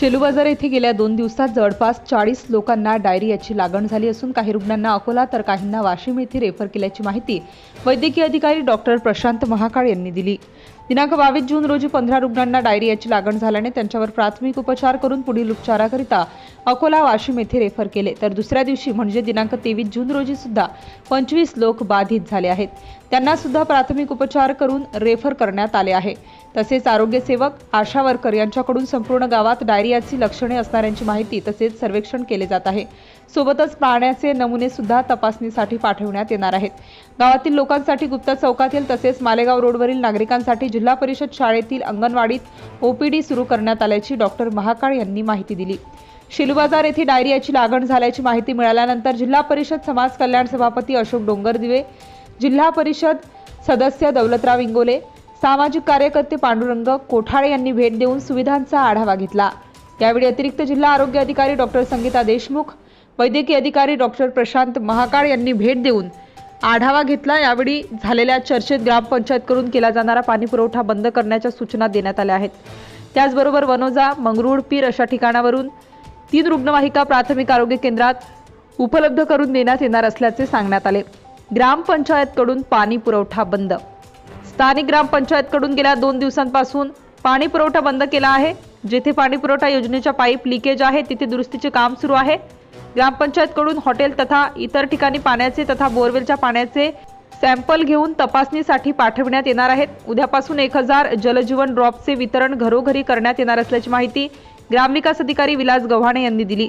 शेलूबाजार येथे गेल्या दोन दिवसात जवळपास चाळीस लोकांना डायरियाची लागण झाली असून काही रुग्णांना अकोला तर काहींना वाशिम येथे रेफर केल्याची माहिती वैद्यकीय अधिकारी डॉक्टर प्रशांत महाकाळ यांनी दिली. दिनांक बावीस जून रोजी पंधरा रुग्णांना डायरियाची लागण झाल्याने त्यांच्यावर प्राथमिक उपचार करून पुढील उपचाराकरिता अकोला वाशिम येथे रेफर केले. तर दुसऱ्या दिवशी म्हणजे दिनांक तेवीस जून रोजी सुद्धा पंचवीस लोक बाधित झाले आहेत. त्यांना सुद्धा प्राथमिक उपचार करून रेफर करण्यात आले आहे. तसेच आरोग्यसेवक आशा वर्कर यांच्याकडून संपूर्ण गावात डायरियाची लक्षणे असणाऱ्यांची माहिती तसेच सर्वेक्षण केले जात आहे. सोबतच पाण्याचे नमुने सुद्धा तपासणीसाठी पाठवण्यात येणार आहेत. गावातील लोकांसाठी गुप्ता चौकातील तसेच मालेगाव रोडवरील नागरिकांसाठी जिल्हा परिषद शाळेतील अंगणवाडीत ओपीडी सुरू करण्यात आल्याची डॉक्टर महाकाळ यांनी माहिती दिली. शिलबाजार येथे डायरियाची लागण झाल्याची माहिती मिळाल्यानंतर जिल्हा परिषद समाज कल्याण सभापती अशोक डोंगरदिवे जिल्हा परिषद सदस्य दौलतराव इंगोले सामाजिक कार्यकर्ते पांडुरंग कोठाळे यांनी भेट देऊन सुविधांचा आढावा घेतला. यावेळी अतिरिक्त जिल्हा आरोग्य अधिकारी डॉक्टर संगीता देशमुख वैद्यकीय अधिकारी डॉक्टर प्रशांत महाकाळ यांनी भेट देऊन आढावा घेतला. यावेळी झालेल्या चर्चेत ग्रामपंचायतकडून केला जाणारा पाणीपुरवठा बंद करण्याच्या सूचना देण्यात आल्या आहेत. त्याचबरोबर वनोजा मंगरुळ पीर अशा ठिकाणावरून तीन रुग्णवाहिका प्राथमिक आरोग्य केंद्रात उपलब्ध करून देण्यात येणार असल्याचे सांगण्यात आले. ग्रामपंचायतकडून पाणी पुरवठा बंद. स्थानिक ग्रामपंचायतकडून गेल्या दोन दिवसांपासून पाणी पुरवठा बंद केला आहे. जेथे पाणी पुरवठा योजनेच्या पाईप लिकेज आहे तिथे दुरुस्तीचे काम सुरू आहे. ग्रामपंचायतकडून हॉटेल तथा इतर ठिकाणी पाण्याचे तथा बोरवेलच्या पाण्याचे सॅम्पल घेऊन तपासणीसाठी पाठविण्यात येणार आहेत. उद्यापासून एक हजार जलजीवन ड्रॉपचे वितरण घरोघरी करण्यात येणार असल्याची माहिती ग्रामविकास अधिकारी विलास गव्हाणे यांनी दिली.